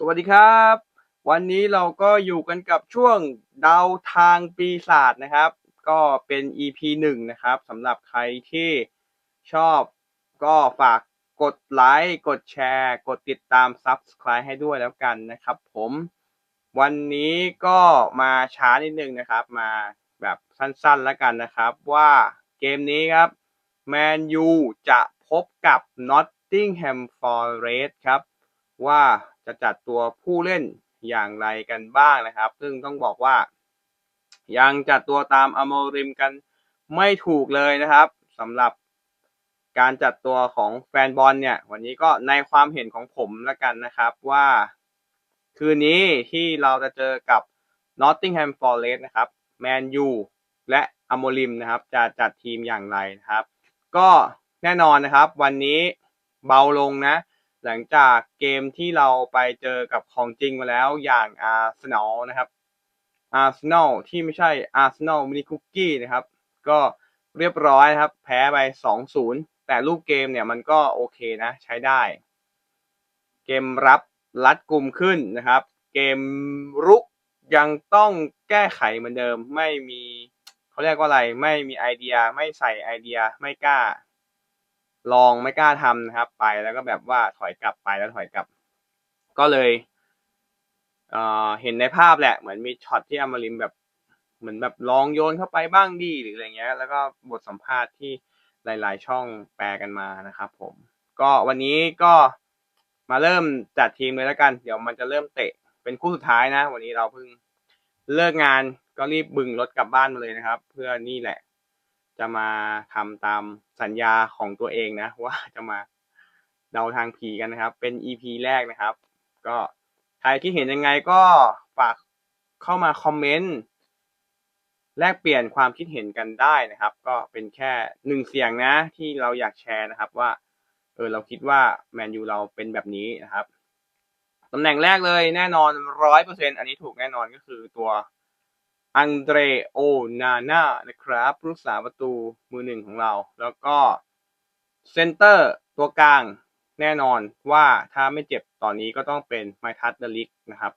สวัสดีครับ วันนี้เราก็อยู่กันกับช่วงดาวทางปีศาจนะครับ ก็เป็น EP หนึ่งนะครับสำหรับใครที่ชอบก็ฝากกดไลค์กดแชร์ กดติดตาม Subscribe ให้ด้วยแล้วกันนะครับผมวันนี้ก็มาช้านิดนึงนะครับ มาแบบสั้นๆแล้วกันนะครับ ว่าเกมนี้ครับแมนยูจะพบกับ Nottingham Forest ครับว่า จะจัดตัวผู้เล่นอย่างไรกันบ้างนะครับ ซึ่งต้องบอกว่า ยังจัดตัวตามอโมริมกันไม่ถูกเลยนะครับสำหรับการจัดตัวของแฟนบอลเนี่ยวันนี้ก็ในความเห็นของผมแล้วกันนะครับว่า คืนนี้ที่เราจะเจอกับ Nottingham Forest นะครับแมนยูและอโมริมนะครับ จะจัดทีมอย่างไรนะครับ ก็แน่นอนนะครับ วันนี้เบาลงนะ หลังจากเกมที่เราไปเจอกับของจริงมาแล้วอย่างอาร์เซนอลนะครับอาร์เซนอลที่ไม่ใช่อาร์เซนอลมินิคุกกี้นะครับ ก็เรียบร้อยนะครับ แพ้ไป 2-0 แต่รูปเกมเนี่ยมันก็โอเคนะ ใช้ได้ เกมรับรัดกลุ่มขึ้นนะครับ เกมรุกยังต้องแก้ไขเหมือนเดิม ไม่มีเขาเรียกว่าอะไร ไม่มีไอเดีย ไม่ใส่ไอเดีย ไม่กล้า ลองไม่กล้าทำนะครับ ไปแล้วก็แบบว่าถอยกลับไปแล้วถอยกลับ ก็เลยเอ่อเห็นในภาพแหละ เหมือนมีช็อตที่อมริมแบบเหมือนแบบลองโยนเข้าไปบ้างดีหรืออะไรเงี้ย แล้วก็บทสัมภาษณ์ที่หลาย ๆ ช่องแปลกันมานะครับ ผม ก็วันนี้ก็มาเริ่มจัดทีมเลยแล้วกัน เดี๋ยวมันจะเริ่มเตะเป็นคู่สุดท้ายนะ วันนี้เราเพิ่งเลิกงานก็รีบบึงรถกลับบ้านมาเลยนะครับ เพื่อนี่แหละ จะมาทำตามสัญญาของตัวเองนะ ว่าจะมาเดาทางผีกันนะครับ เป็น EP แรกนะครับ ก็ใครที่เห็นยังไงก็ฝากเข้ามาคอมเมนต์แลกเปลี่ยนความคิดเห็นกันได้นะครับ ก็เป็นแค่หนึ่งเสียงนะ ที่เราอยากแชร์นะครับว่า เออเราคิดว่าแมนยูเราเป็นแบบนี้นะครับตำแหน่งแรกเลยแน่นอนร้อยเปอร์เซ็นอันนี้ถูกแน่นอนก็คือตัว อังเดรโอนาน่านะครับผู้รักษาประตูมือหนึ่งของเรา แล้วก็เซนเตอร์ตัวกลางแน่นอนว่าถ้าไม่เจ็บตอนนี้ก็ต้องเป็นไมทัสเดลิกนะครับ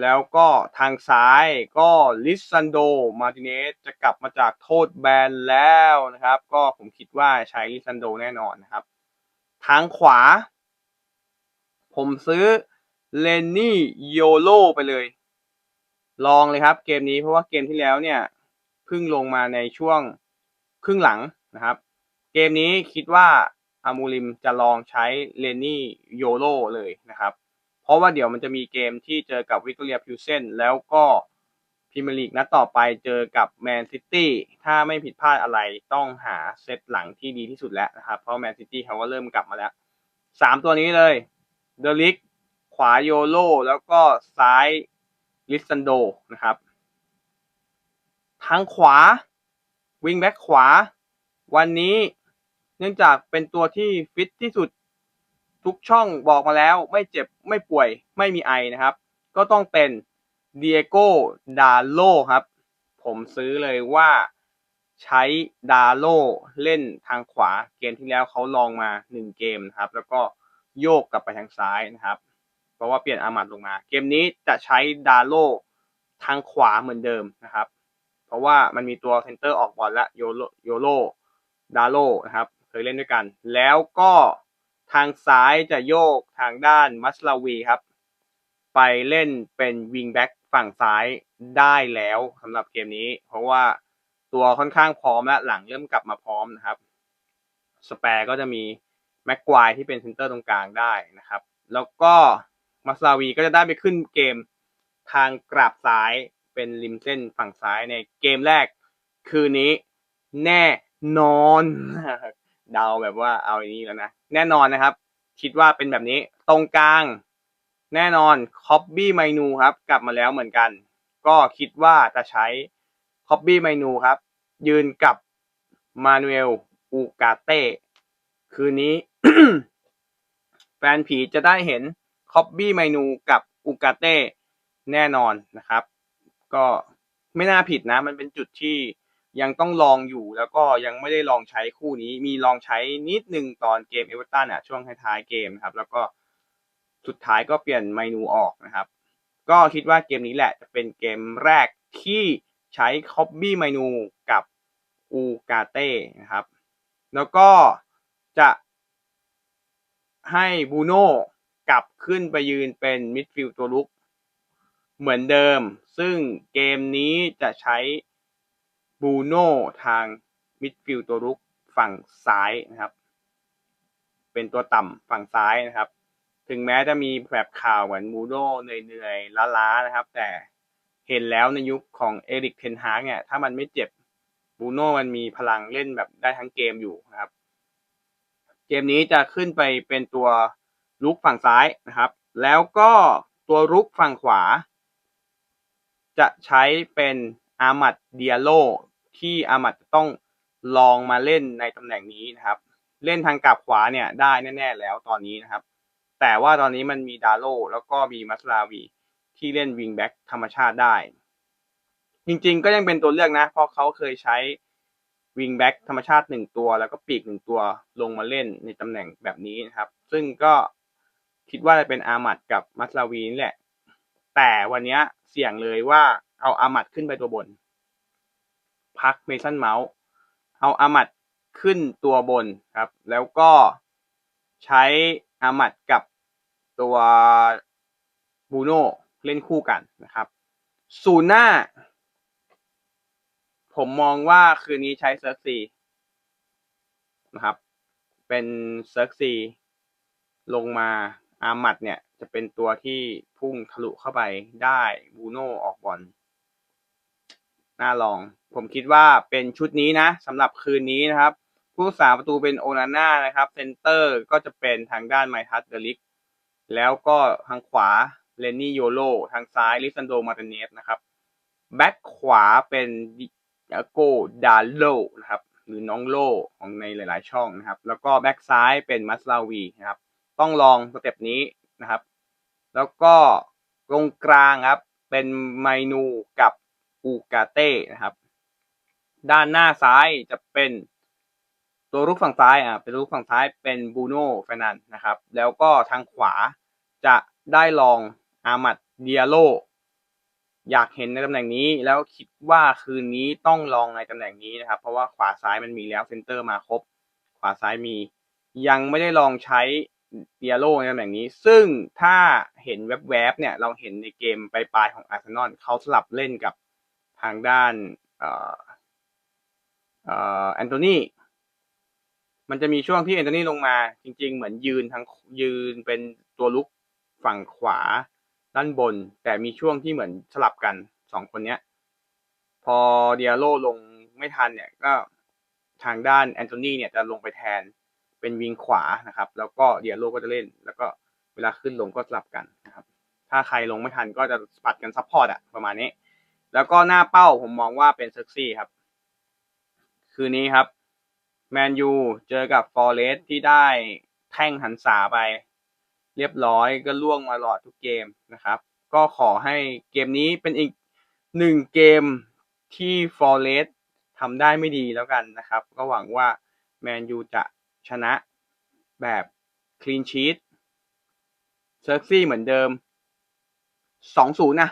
แล้วก็ทางซ้ายก็ลิซันโดมาติเนสจะกลับมาจากโทษแบนแล้วนะครับ ก็ผมคิดว่าใช้ลิซันโดแน่นอนนะครับ ทางขวา ผมซื้อเลนนี่โยโลไปเลย ลองเลยครับเกมนี้เพราะว่าเกมที่แล้วเนี่ยเพิ่งลงมาในช่วงครึ่งหลังนะครับ เกมนี้คิดว่าอามูริมจะลองใช้เลนนี่โยโลเลยนะครับ เพราะว่าเดี๋ยวมันจะมีเกมที่เจอกับวิกตอเรียพิวเซนแล้วก็พรีเมียร์ลีกนัดต่อไปเจอกับแมนซิตี้ถ้าไม่ผิดพลาดอะไรต้องหาเซตหลังที่ดีที่สุดแล้วนะครับ เพราะแมนซิตี้เขาก็เริ่มกลับมาแล้วสามตัวนี้เลยเดลิกขวาโยโลแล้วก็ซ้าย ลิซันโดนะครับ ทางขวาวิงแบ็กขวา วันนี้เนื่องจากเป็นตัวที่ฟิตที่สุดทุกช่องบอกมาแล้วไม่เจ็บไม่ป่วยไม่มีไอนะครับ ก็ต้องเป็นเดียโกดาโลครับ ผมซื้อเลยว่าใช้ดาโลเล่นทางขวาเกมที่แล้วเขาลองมาหนึ่งเกมนะครับ แล้วก็โยกกลับไปทางซ้ายนะครับ ราะว่าเปลี่ยนอามัดลงมา เกมนี้จะใช้ดาโลทางขวาเหมือนเดิมนะครับ เพราะว่ามันมีตัวเซนเตอร์ออกบอลและโยโลโยโลดาโลนะครับเคยเล่นด้วยกัน แล้วก็ทางซ้ายจะโยกทางด้านมัสลาวีครับ ไปเล่นเป็นวิงแบ็กฝั่งซ้ายได้แล้วสำหรับเกมนี้ เพราะว่าตัวค่อนข้างพร้อมและหลังเริ่มกลับมาพร้อมนะครับ สแปร์ก็จะมีแม็กควายที่เป็นเซนเตอร์ตรงกลางได้นะครับ แล้วก็ มัสลาวีก็จะได้ไปขึ้นเกมทางกราบซ้ายเป็นริมเส้นฝั่งซ้ายในเกมแรกคืนนี้แน่นอนเดาแบบว่าเอาอย่างนี้แล้วนะ แน่นอนนะครับ คิดว่าเป็นแบบนี้ตรงกลาง แน่นอนคอบบี้ไมนูครับ กลับมาแล้วเหมือนกัน ก็คิดว่าจะใช้คอบบี้ไมนูครับ ยืนกับมานูเอลอูกาเต้คืนนี้ แฟนผีจะได้เห็น คอบบี้ไมนูกับอูกาเต้แน่นอนนะครับ ก็ไม่น่าผิดนะ มันเป็นจุดที่ยังต้องลองอยู่แล้วก็ยังไม่ได้ลองใช้คู่นี้ มีลองใช้นิดนึงตอนเกมเอเวอร์ตันอะช่วงท้ายๆเกมครับ แล้วก็สุดท้ายก็เปลี่ยนเมนูออกนะครับ ก็คิดว่าเกมนี้แหละจะเป็นเกมแรกที่ใช้ Copy เมนูกับอูกาเต้นะครับ แล้วก็จะให้บูโน่ กลับขึ้นไปยืนเป็นมิดฟิลด์ตัวลุก เหมือนเดิม ซึ่งเกมนี้จะใช้บูโน่ทางมิดฟิลด์ตัวลุกฝั่งซ้ายนะครับ เป็นตัวต่ำฝั่งซ้ายนะครับ ถึงแม้จะมีแบบข่าวเหมือนบูโน่เหนื่อยๆล้าๆนะครับ แต่เห็นแล้วในยุคของเอริกเทนฮากเนี่ย ถ้ามันไม่เจ็บบูโน่มันมีพลังเล่นแบบได้ทั้งเกมอยู่นะครับ เกมนี้จะขึ้นไปเป็นตัว ลุกฝั่งซ้ายนะครับ แล้วก็ตัวลุกฝั่งขวา จะใช้เป็นอามัดเดียโลที่อามัดจะต้องลองมาเล่นในตำแหน่งนี้นะครับ เล่นทางกลับขวาเนี่ยได้แน่ ๆ แล้วตอนนี้นะครับ แต่ว่าตอนนี้มันมีดาโลแล้วก็มีมัสลาวีที่เล่นวิงแบ็กธรรมชาติได้ จริงๆก็ยังเป็นตัวเลือกนะ เพราะเขาเคยใช้วิงแบ็กธรรมชาติหนึ่งตัว แล้วก็ปีกหนึ่งตัวลงมาเล่นในตำแหน่งแบบนี้นะครับ ซึ่งก็ คิดว่าจะเป็นอามัดกับมัสลาวีนี่แหละ แต่วันนี้เสี่ยงเลยว่าเอาอามัดขึ้นไปตัวบน พักเมสันเมาส์เอาอามัดขึ้นตัวบนครับ แล้วก็ใช้อามัดกับตัวบูโน่เล่นคู่กันนะครับศูนย์หน้า ผมมองว่าคืนนี้ใช้เซิร์กซีนะครับ เป็นเซิร์กซีลงมา อามัดเนี่ยจะเป็นตัวที่พุ่งทะลุเข้าไปได้บูโน่ออกบอลน่าลอง ผมคิดว่าเป็นชุดนี้นะสำหรับคืนนี้นะครับ ผู้สาประตูเป็นโอนาน่านะครับเซนเตอร์ก็จะเป็นทางด้านไมทัสเดลิกแล้วก็ทางขวาเลนนี่โยโลทางซ้ายลิซันโดมาร์ติเนสนะครับแบ็คขวาเป็นดิอาโกดาโลนะครับหรือน้องโลของในหลาย ๆ ช่องนะครับ แล้วก็แบ็คซ้ายเป็นมัสลาวีนะครับ ต้องลองสเต็ปนี้นะครับ แล้วก็ตรงกลางครับ เป็นไมนูกับอูกาเต้นะครับ ด้านหน้าซ้ายจะเป็นตัวรุกฝั่งซ้ายอะเป็นรุกฝั่งซ้ายเป็นบูโน่เฟนันนะครับ แล้วก็ทางขวาจะได้ลองอามัดเดียโลอยากเห็นในตำแหน่งนี้แล้วคิดว่าคืนนี้ต้องลองในตำแหน่งนี้นะครับ เพราะว่าขวาซ้ายมันมีแล้วเซนเตอร์มาครบ ขวาซ้ายมี ยังไม่ได้ลองใช้ เดียโลในตำแหน่งนี้ ซึ่งถ้าเห็นแวบๆเนี่ยเราเห็นในเกมปลายๆของอาร์เซนอลเขาสลับเล่นกับทางด้านอ่อเอ่อแอนโทนีมันจะมีช่วงที่แอนโทนีลงมา จริง ๆ เหมือนยืนทั้งยืนเป็นตัวลุกฝั่งขวาด้านบน แต่มีช่วงที่เหมือนสลับกันสองคนเนี้ย พอเดียโลลงไม่ทันเนี่ยก็ทางด้านแอนโทนีเนี่ยจะลงไปแทน เป็นวิงขวานะครับ แล้วก็เดียโลก็จะเล่น แล้วก็เวลาขึ้นลงก็สลับกันนะครับ ถ้าใครลงไม่ทันก็จะปัดกันซัพพอร์ตอะประมาณนี้ แล้วก็หน้าเป้าผมมองว่าเป็นเซ็กซี่ครับ คืนนี้ครับแมนยูเจอกับฟอร์เรสที่ได้แท่งหันษาไป เรียบร้อยก็ล่วงมาหลอดทุกเกมนะครับ ก็ขอให้เกมนี้เป็นอีกหนึ่งเกมที่ฟอร์เรสทำได้ไม่ดีแล้วกันนะครับ ก็หวังว่าแมนยูจะ ชนะแบบคลีนชีตเซอร์ซี่เหมือนเดิม 2-0นะ